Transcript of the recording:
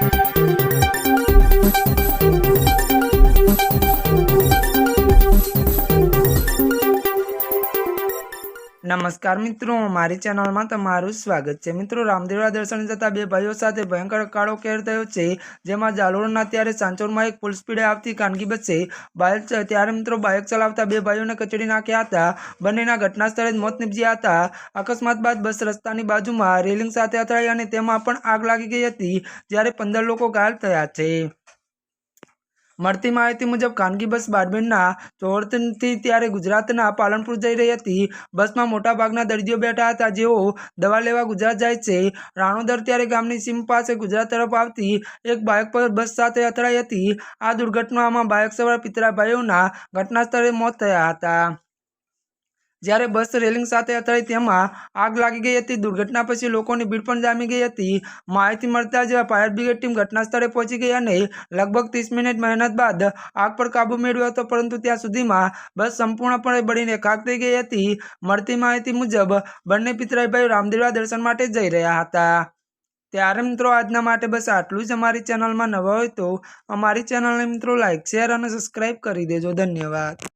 Thank you. નમસ્કાર મિત્રો, મારી ચેનલમાં તમારું સ્વાગત છે. મિત્રો રામદેવરા દર્શન જતા બે ભાઈઓ સાથે ભયંકર કાળો કેર થયો છે, જેમાં જાલોરના ત્યારે સાંચોરમાં એક ફૂલ સ્પીડે આવતી ખાનગી બસે બાઇક ત્યારે મિત્રો બાઇક ચલાવતા બે ભાઈઓને કચડી નાખ્યા હતા. બંનેના ઘટના સ્થળે જ મોત નીપજ્યા હતા. અકસ્માત બાદ બસ રસ્તાની બાજુમાં રેલિંગ સાથે અથડાઈ અને તેમાં પણ આગ લાગી ગઈ હતી, જ્યારે પંદર લોકો ઘાયલ થયા છે. મળતી માહિતી મુજબ ખાનગી બસ બારબીનના ચોરથી ત્યારે ગુજરાતના પાલનપુર જઈ રહી હતી. બસમાં મોટાભાગના દર્દીઓ બેઠા હતા. જેઓ દવા લેવા ગુજરાત જાય છે. રાણોદર ત્યારે ગામની સીમ પાસે ગુજરાત તરફ આવતી એક બાઇક પર બસ સાથે અથડાઈ હતી. આ દુર્ઘટનામાં બાઇક સવાર પિતરાભાઈઓના ઘટના સ્થળે મોત થયા હતા. જ્યારે બસ રેલિંગ સાથે અથડાઈ તેમાં આગ લાગી ગઈ હતી. દુર્ઘટના પછી લોકોની ભીડ પણ જામી ગઈ હતી. માહિતી મળતા જ ફાયર બ્રિગેડ ટીમ ઘટના સ્થળે પહોંચી ગઈ અને લગભગ ત્રીસ મિનિટ મહેનત બાદ આગ પર કાબુ મેળવ્યો હતો. પરંતુ ત્યાં સુધીમાં બસ સંપૂર્ણપણે બળીને ખાક થઈ ગઈ હતી. મળતી માહિતી મુજબ, બંને પિતરાઈભાઈ રામદેવા દર્શન માટે જઈ રહ્યા હતા. ત્યારે મિત્રો, આજના માટે બસ આટલું જ. અમારી ચેનલમાં નવા હોય તો અમારી ચેનલને મિત્રો લાઈક, શેર અને સબસ્ક્રાઈબ કરી દેજો. ધન્યવાદ.